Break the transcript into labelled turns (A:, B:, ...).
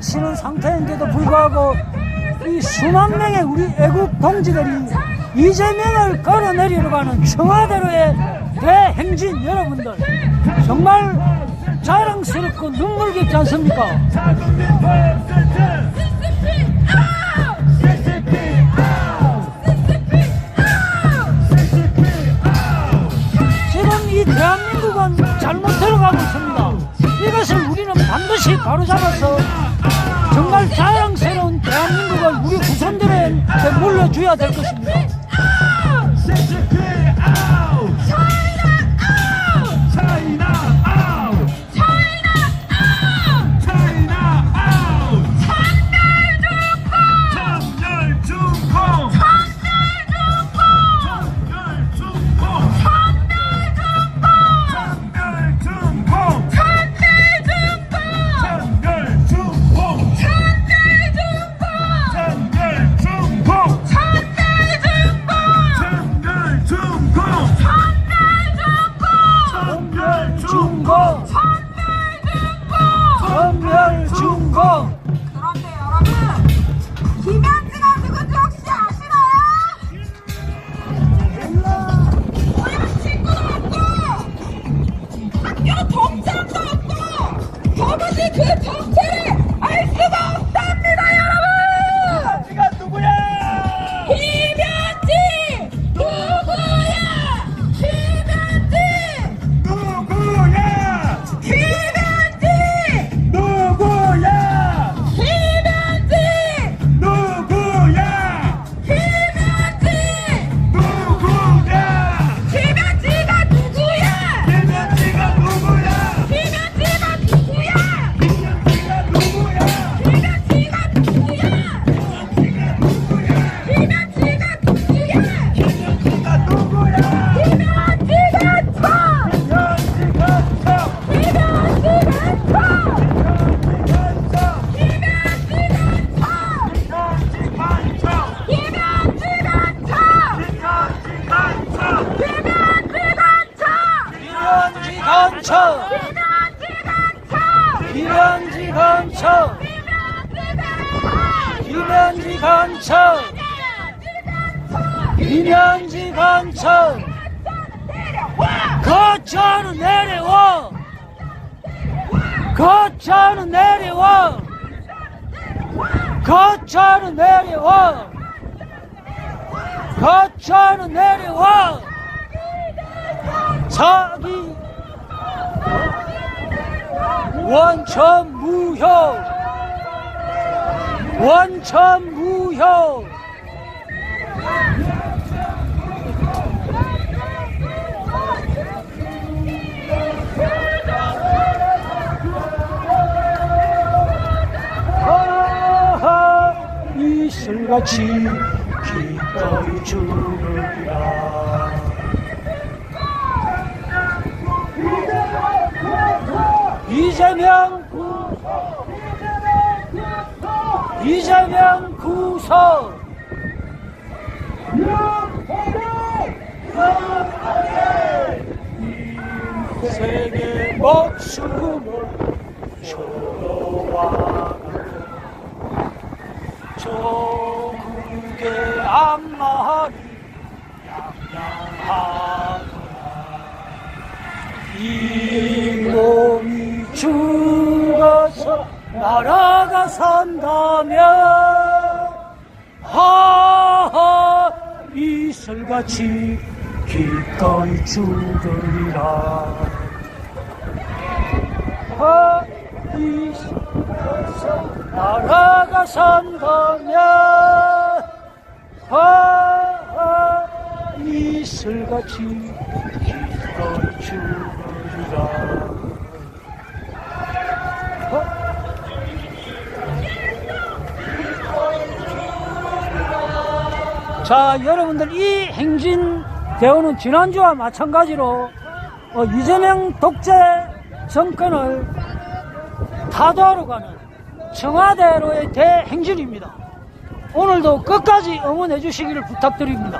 A: 치는 상태인데도 불구하고 이 수만 명의 우리 애국 동지들이 이재명을 끌어내리러 가는 청와대로의 대행진 여러분들 정말 자랑스럽고 눈물 깊지 않습니까? 지금 이 대한민국은 잘못 들어가고 있습니다. 바로 잡아서 정말 자랑스러운 대한민국을 우리 후손들에게 물려줘야 될 것입니다. 간첩! 김현지 간첩! 거처는 내려와! 거처는 내려와! 거처는 내려와! 거처는 내려와! 자기 원천 무효 원천 하하 이슬같이 기꺼이 죽으리라. 이재명 이재명 구속 세계 목숨을 줘와 조국의 앞날이 양양하구나. 이 몸이 죽어서 나라가 산다면 하하 이슬같이 기꺼이 죽으리라. 하 이슬같이 나라가 산다면 하하 이슬같이 기꺼이 죽으리라 자, 여러분들 이 행진 대우는 지난주와 마찬가지로 어, 이재명 독재 정권을 타도하러 가는 청와대로의 대행진입니다. 오늘도 끝까지 응원해 주시기를 부탁드립니다.